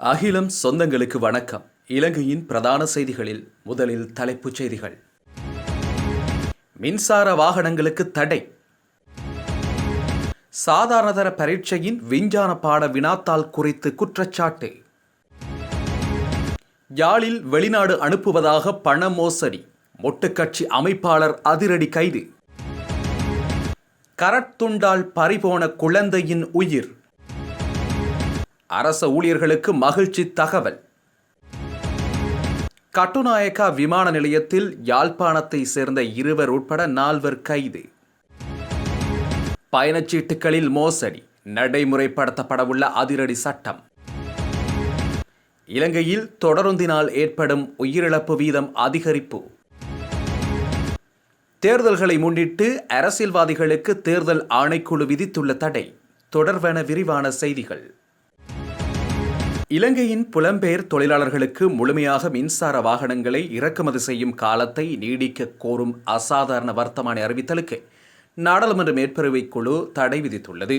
அகிலம் சொந்தங்களுக்கு வணக்கம். இலங்கையின் பிரதான செய்திகளில் முதலில் தலைப்புச் செய்திகள். மின்சார வாகனங்களுக்கு தடை. சாதாரணதர பரீட்சையின் விஞ்ஞான பாட வினாத்தாள் குறித்து குற்றச்சாட்டு. யாழில் வெளிநாடு அனுப்புவதாக பண மோசடி. மொட்டுக்கட்சி அமைப்பாளர் அதிரடி கைது. கரட்துண்டால் பறிபோன குழந்தையின் உயிர். அரச ஊழியர்களுக்கு மகிழ்ச்சி தகவல். கட்டுநாயக்கா விமான நிலையத்தில் யாழ்ப்பாணத்தை சேர்ந்த இருவர் உட்பட நால்வர் கைது. பயணச்சீட்டுகளில் மோசடி நடைமுறைப்படுத்தப்படவுள்ள அதிரடி சட்டம். இலங்கையில் தொடருந்தினால் ஏற்படும் உயிரிழப்பு வீதம் அதிகரிப்பு. தேர்தல்களை முன்னிட்டு அரசியல்வாதிகளுக்கு தேர்தல் ஆணைக்குழு விதித்துள்ள தடை. தொடர்வன விரிவான செய்திகள். இலங்கையின் புலம்பெயர் தொழிலாளர்களுக்கு முழுமையாக மின்சார வாகனங்களை இறக்குமதி செய்யும் காலத்தை நீடிக்க கோரும் அசாதாரண வர்த்தமானி அறிவித்தலுக்கு நாடாளுமன்ற மேற்பரவை குழு தடை விதித்துள்ளது.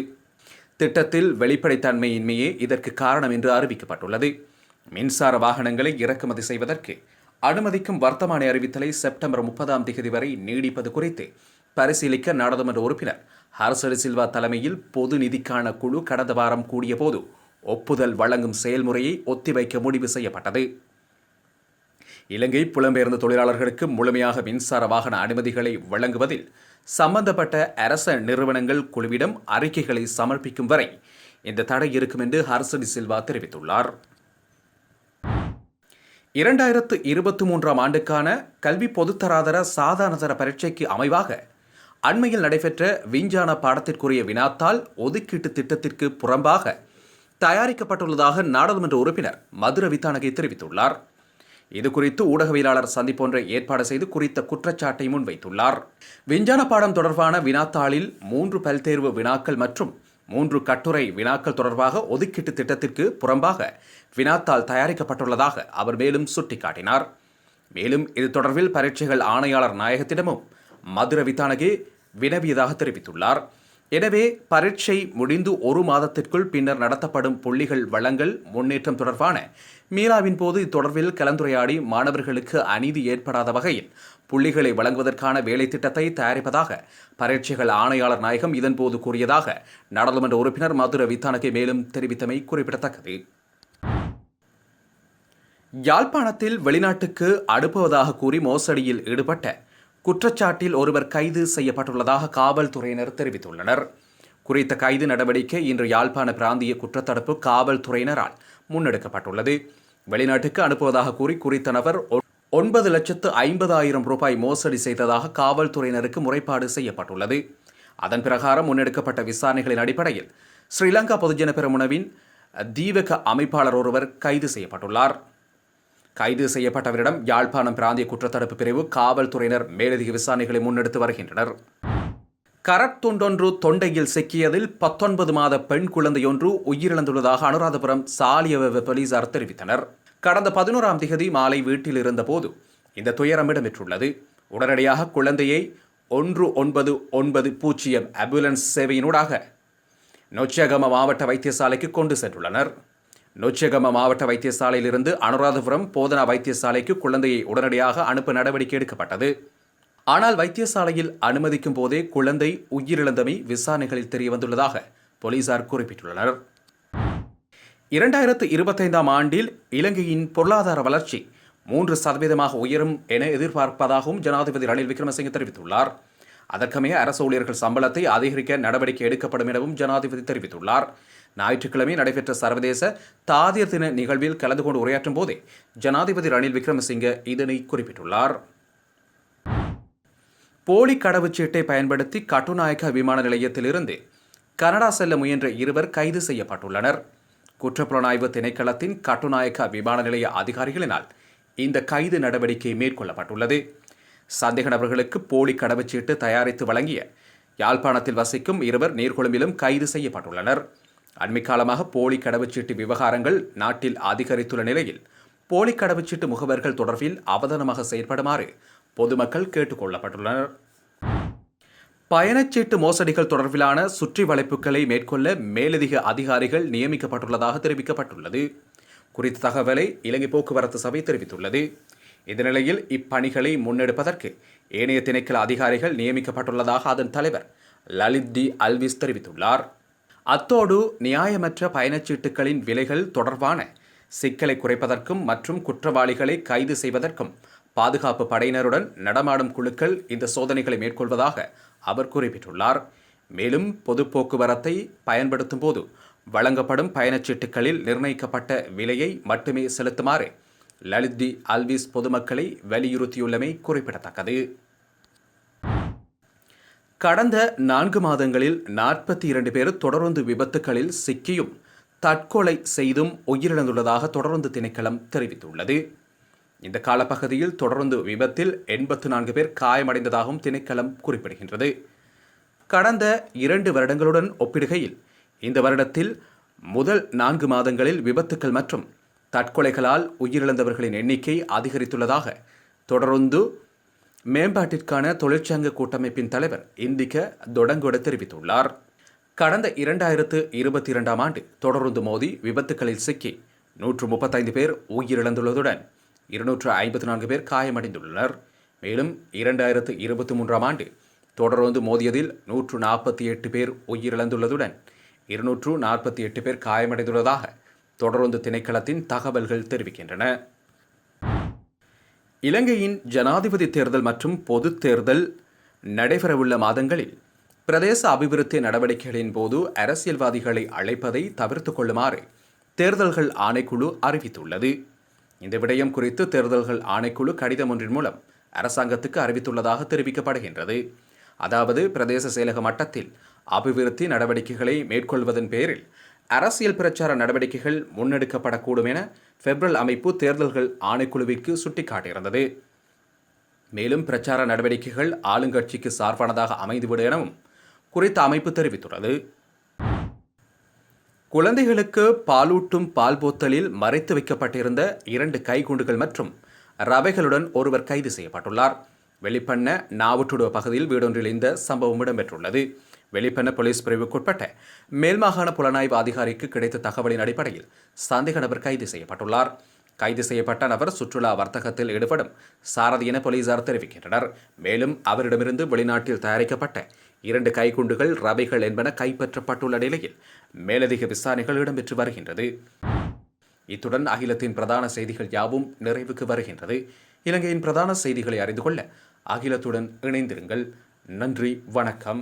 திட்டத்தில் வெளிப்படைத்தன்மையின்மையே இதற்கு காரணம் என்று அறிவிக்கப்பட்டுள்ளது. மின்சார வாகனங்களை இறக்குமதி செய்வதற்கு அனுமதிக்கும் வர்த்தமானி அறிவித்தலை செப்டம்பர் முப்பதாம் தேதி வரை நீடிப்பது குறித்து பரிசீலிக்க நாடாளுமன்ற உறுப்பினர் ஹர்சரி சில்வா தலைமையில் பொது நிதிக்கான குழு கடந்த வாரம் கூடிய போது ஒப்புதல் வழங்கும் செயல்முறையை ஒத்திவைக்க முடிவு செய்யப்பட்டது. இலங்கை புலம்பெயர்ந்த தொழிலாளர்களுக்கு முழுமையாக மின்சார வாகன அனுமதிகளை வழங்குவதில் சம்பந்தப்பட்ட அரச நிறுவனங்கள் குழுவிடம் அறிக்கைகளை சமர்ப்பிக்கும் வரை இந்த தடை இருக்கும் என்று ஹர்சடி சில்வா தெரிவித்துள்ளார். இரண்டாயிரத்து இருபத்தி மூன்றாம் ஆண்டுக்கான கல்வி பொதுத்தராதர சாதாரணதர பரீட்சைக்கு அமைவாக அண்மையில் நடைபெற்ற விஞ்ஞான பாடத்திற்குரிய வினாத்தால் ஒதுக்கீட்டு திட்டத்திற்கு புறம்பாக தயாரிக்கப்பட்டுள்ளதாக நாடாளுமன்ற உறுப்பினர் மதுர வித்தானகை தெரிவித்துள்ளார். இதுகுறித்து ஊடகவியலாளர் சந்திப்பொன்றை ஏற்பாடு செய்து குறித்த குற்றச்சாட்டை முன்வைத்துள்ளார். விஞ்ஞான பாடம் தொடர்பான வினாத்தாளில் மூன்று பல்தேர்வு வினாக்கள் மற்றும் மூன்று கட்டுரை வினாக்கள் தொடர்பாக ஒதுக்கீட்டு திட்டத்திற்கு புறம்பாக வினாத்தாள் தயாரிக்கப்பட்டுள்ளதாக அவர் மேலும் சுட்டிக்காட்டினார். மேலும் இது தொடர்பில் பரீட்சைகள் ஆணையாளர் நாயகத்திடமும் மதுர வித்தானகே வினவியதாக தெரிவித்துள்ளார். எனவே பரீட்சை முடிந்து ஒரு மாதத்திற்குள் பின்னர் நடத்தப்படும் புள்ளிகள் வழங்கல் முன்னேற்றம் தொடர்பான மீராவின் போது இத்தொடர்பில் கலந்துரையாடி மாணவர்களுக்கு அநீதி ஏற்படாத வகையில் புள்ளிகளை வழங்குவதற்கான வேலை திட்டத்தை தயாரிப்பதாக பரீட்சைகள் ஆணையாளர் நாயகம் இதன்போது கூறியதாக நாடாளுமன்ற உறுப்பினர் மதுர வித்தானகே மேலும் தெரிவித்தமை குறிப்பிடத்தக்கது. யாழ்ப்பாணத்தில் வெளிநாட்டுக்கு அனுப்புவதாக கூறி மோசடியில் ஈடுபட்ட குற்றச்சாட்டில் ஒருவர் கைது செய்யப்பட்டுள்ளதாக காவல்துறையினர் தெரிவித்துள்ளனர். குறித்த கைது நடவடிக்கை இன்று யாழ்ப்பாண பிராந்திய குற்றத்தடுப்பு காவல்துறையினரால் முன்னெடுக்கப்பட்டுள்ளது. வெளிநாட்டுக்கு அனுப்புவதாக கூறி குறித்த நபர் ஒன்பது லட்சத்து ஐம்பதாயிரம் ரூபாய் மோசடி செய்ததாக காவல்துறையினருக்கு முறைப்பாடு செய்யப்பட்டுள்ளது. அதன் பிரகாரம் முன்னெடுக்கப்பட்ட விசாரணைகளின் அடிப்படையில் ஸ்ரீலங்கா பொதுஜன பெருமுனவின் தீவக அமைப்பாளர் ஒருவர் கைது செய்யப்பட்டுள்ளார். கைது செய்யப்பட்டவரிடம் யாழ்ப்பாணம் பிராந்திய குற்றத்தடுப்பு பிரிவு காவல்துறையினர் மேலதிக விசாரணைகளை முன்னெடுத்து வருகின்றனர். கரத்துண்டொன்று தொண்டையில் சிக்கியதில் பத்தொன்பது மாத பெண் குழந்தையொன்று உயிரிழந்துள்ளதாக அனுராதபுரம் சாலியவ போலீசார் தெரிவித்தனர். கடந்த பதினோராம் திகதி மாலை வீட்டில் இருந்தபோது இந்த துயரம் இடம்பெற்றுள்ளது. உடனடியாக குழந்தையை ஒன்று ஒன்பது ஒன்பது பூஜ்ஜியம் ஆம்புலன்ஸ் சேவையினூடாக நொச்சியகம மாவட்ட வைத்தியசாலைக்கு கொண்டு சென்றுள்ளனர். நொச்சகம மாவட்ட வைத்தியசாலையிலிருந்து அனுராதபுரம் போதனா வைத்தியசாலைக்கு குழந்தையை உடனடியாக அனுப்ப நடவடிக்கை எடுக்கப்பட்டது. ஆனால் வைத்தியசாலையில் அனுமதிக்கும் போதே குழந்தை உயிரிழந்தமை விசாரணைகளில் தெரியவந்துள்ளதாக போலீசார் குறிப்பிட்டுள்ளனர். இரண்டாயிரத்து இருபத்தைந்தாம் ஆண்டில் இலங்கையின் பொருளாதார வளர்ச்சி மூன்று சதவீதமாக உயரும் என எதிர்பார்ப்பதாகவும் ஜனாதிபதி ரணில் விக்ரமசிங்கே தெரிவித்துள்ளார். அதற்கமைய அரசு ஊழியர்கள் சம்பளத்தை அதிகரிக்க நடவடிக்கை எடுக்கப்படும் எனவும் ஜனாதிபதி தெரிவித்துள்ளார். ஞாயிற்றுக்கிழமை நடைபெற்ற சர்வதேச தாதியர் தின நிகழ்வில் கலந்து கொண்டு உரையாற்றும் போதே ஜனாதிபதி ரணில் விக்ரமசிங்கே இதனை குறிப்பிட்டுள்ளார். போலி கடவுச்சீட்டை பயன்படுத்தி கட்டுநாயக்க விமான நிலையத்திலிருந்து கனடா செல்ல முயன்ற இருவர் கைது செய்யப்பட்டுள்ளனர். குற்றப்புலனாய்வு திணைக்களத்தின் கட்டுநாயக்க விமான நிலைய அதிகாரிகளினால் இந்த கைது நடவடிக்கை மேற்கொள்ளப்பட்டுள்ளது. சந்தேக நபர்களுக்கு போலி கடவுச்சீட்டு தயாரித்து வழங்கிய யாழ்ப்பாணத்தில் வசிக்கும் இருவர் நீர்கொழும்பிலும் கைது செய்யப்பட்டுள்ளனர். அண்மைக்காலமாக போலி கடவுச்சீட்டு விவகாரங்கள் நாட்டில் அதிகரித்துள்ள நிலையில் போலி கடவுச்சீட்டு முகவர்கள் தொடர்பில் அவதானமாக செயற்படுமாறு பொதுமக்கள் கேட்டுக் கொள்ளப்பட்டுள்ளனர். பயணச்சீட்டு மோசடிகள் தொடர்பிலான சுற்றி வளைப்புகளை மேற்கொள்ள மேலதிக அதிகாரிகள் நியமிக்கப்பட்டுள்ளதாக தெரிவிக்கப்பட்டுள்ளது. குறித்த தகவலை இலங்கை போக்குவரத்து சபை தெரிவித்துள்ளது. இந்த நிலையில் இப்பணிகளை முன்னெடுப்பதற்கு ஏனைய திணைக்கள அதிகாரிகள் நியமிக்கப்பட்டுள்ளதாக அதன் தலைவர் லலித் டி அல்விஸ் தெரிவித்துள்ளார். அத்தோடு நியாயமற்ற பயணச்சீட்டுகளின் விலைகள் தொடர்பான சிக்கலை குறைப்பதற்கும் மற்றும் குற்றவாளிகளை கைது செய்வதற்கும் பாதுகாப்பு படையினருடன் நடமாடும் குழுக்கள் இந்த சோதனைகளை மேற்கொள்வதாக அவர் குறிப்பிட்டுள்ளார். மேலும் பொது போக்குவரத்தை பயன்படுத்தும் போது வழங்கப்படும் பயணச்சீட்டுகளில் நிர்ணயிக்கப்பட்ட விலையை மட்டுமே செலுத்துமாறு லலித் டி அல்விஸ் பொதுமக்களை வலியுறுத்தியுள்ளமை குறிப்பிடத்தக்கது. கடந்த நான்கு மாதங்களில் நாற்பத்தி இரண்டு பேர் தொடர்ந்து விபத்துகளில் சிக்கியும் தற்கொலை செய்தும் உயிரிழந்துள்ளதாக தொடர்ந்து திணைக்களம் தெரிவித்துள்ளது. இந்த காலப்பகுதியில் தொடர்ந்து விபத்தில் எண்பத்து நான்கு பேர் காயமடைந்ததாகவும் திணைக்களம் குறிப்பிடுகின்றது. கடந்த இரண்டு வருடங்களுடன் ஒப்பிடுகையில் இந்த வருடத்தில் முதல் நான்கு மாதங்களில் விபத்துக்கள் மற்றும் தற்கொலைகளால் உயிரிழந்தவர்களின் எண்ணிக்கை அதிகரித்துள்ளதாக தொடர்ந்து மேம்பாட்டிற்கான தொழிற்சங்க கூட்டமைப்பின் தலைவர் இந்திக தொடங்கொட தெரிவித்துள்ளார். கடந்த இரண்டாயிரத்து இருபத்தி இரண்டாம் ஆண்டு தொடர்ந்து மோதி விபத்துகளில் சிக்கி நூற்று முப்பத்தைந்து பேர் உயிரிழந்துள்ளதுடன் இருநூற்று ஐம்பத்தி நான்கு பேர் காயமடைந்துள்ளனர். மேலும் இரண்டாயிரத்து இருபத்தி மூன்றாம் ஆண்டு தொடர்ந்து மோதியதில் நூற்று நாற்பத்தி எட்டு பேர் உயிரிழந்துள்ளதுடன் இருநூற்று நாற்பத்தி எட்டு பேர் காயமடைந்துள்ளதாக தொடர்ந்து திணைக்களத்தின் தகவல்கள் தெரிவிக்கின்றன. இலங்கையின் ஜனாதிபதி தேர்தல் மற்றும் பொதுத் தேர்தல் நடைபெறவுள்ள மாதங்களில் பிரதேச அபிவிருத்தி நடவடிக்கைகளின் போது அரசியல்வாதிகளை அழைப்பதை தவிர்த்து கொள்ளுமாறு தேர்தல்கள் ஆணைக்குழு அறிவித்துள்ளது. இந்த விடயம் குறித்து தேர்தல்கள் ஆணைக்குழு கடிதம் ஒன்றின் மூலம் அரசாங்கத்துக்கு அறிவித்துள்ளதாக தெரிவிக்கப்படுகின்றது. அதாவது பிரதேச செயலக மட்டத்தில் அபிவிருத்தி நடவடிக்கைகளை மேற்கொள்வதன் பேரில் அரசியல் பிரச்சார நடவடிக்கைகள் முன்னெடுக்கப்படக்கூடும் என பெப்ரல் அமைப்பு தேர்தல்கள் ஆணைக்குழுவிற்கு சுட்டிக்காட்டியிருந்தது. மேலும் பிரச்சார நடவடிக்கைகள் ஆளுங்கட்சிக்கு சார்பானதாக அமைந்துவிடும் எனவும் குறித்த அமைப்பு தெரிவித்துள்ளது. குழந்தைகளுக்கு பாலூட்டும் பால் போத்தலில் மறைத்து வைக்கப்பட்டிருந்த இரண்டு கைகுண்டுகள் மற்றும் ரவைகளுடன் ஒருவர் கைது செய்யப்பட்டுள்ளார். வெளிப்பண்ண நாவுட்டுடுவ பகுதியில் வீடொன்றில் இந்த சம்பவம் இடம்பெற்றுள்ளது. வெளிப்பென போலீஸ் பிரிவுக்குட்பட்ட மேல்மாகாண புலனாய்வு அதிகாரிக்கு கிடைத்த தகவலின் அடிப்படையில் சந்தேக நபர் கைது செய்யப்பட்டுள்ளார். கைது செய்யப்பட்ட நபர் சுற்றுலா வர்த்தகத்தில் ஈடுபடும் சாரதி என போலீசார் தெரிவிக்கின்றனர். மேலும் அவரிடமிருந்து வெளிநாட்டில் தயாரிக்கப்பட்ட இரண்டு கைக்குண்டுகள் ரவைகள் என்பன கைப்பற்றப்பட்டுள்ள நிலையில் மேலதிக விசாரணைகள் இடம்பெற்று வருகின்றது. இத்துடன் அகிலத்தின் பிரதான செய்திகள் யாவும் நிறைவுக்கு வருகின்றது. இலங்கையின் பிரதான செய்திகளை அறிந்து கொள்ள அகிலத்துடன் இணைந்திருங்கள். நன்றி வணக்கம்.